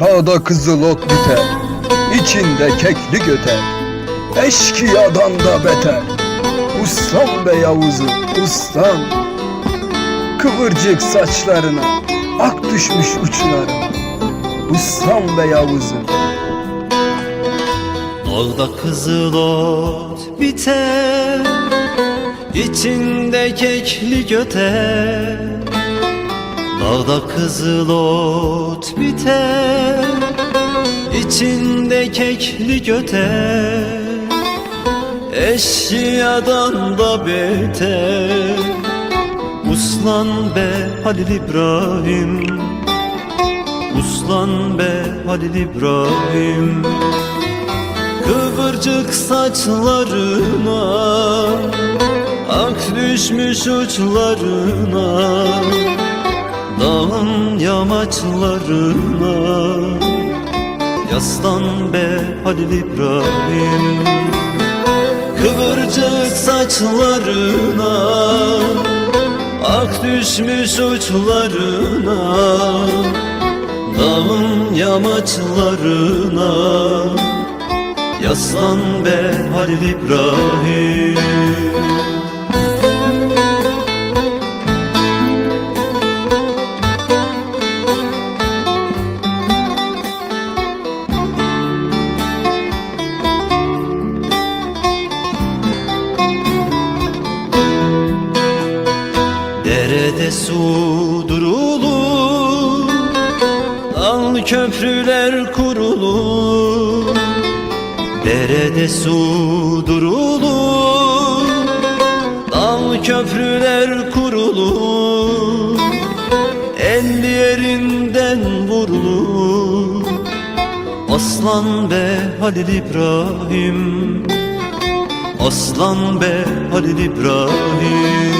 Dağda kızıl ot biter içinde keklik öter Eşkıyadan da beter. Ustam be Yavuz'u ustam Kıvırcık saçlarına Ak düşmüş uçlarına. Ustam be Yavuz'u. Dağda kızıl ot biter İçinde keklik öter Dağda kızıl ot biter İçinde keklik öter. Eşyadan da beter Uslan be Halil İbrahim. Uslan be Halil İbrahim. Kıvırcık saçlarına Ak düşmüş uçlarına yamaçlarına Yaslan be Halil İbrahim. Kıvırcık saçlarına Ak düşmüş uçlarına. Dağın yamaçlarına. Yaslan be Halil İbrahim Derede su durulur Dal köprüler kurulur Derede su durulur Dal köprüler kurulur El yerinden vurulur. Aslan be Halil İbrahim Aslan be Halil İbrahim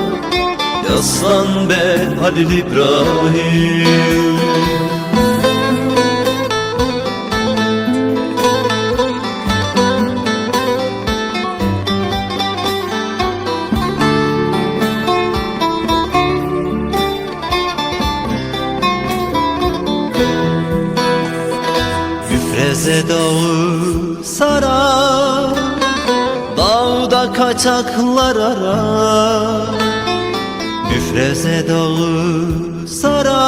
Yaslan be Halil İbrahim. Müfreze dağı sarar Dağda kaçaklar arar Müfreze dağı sarar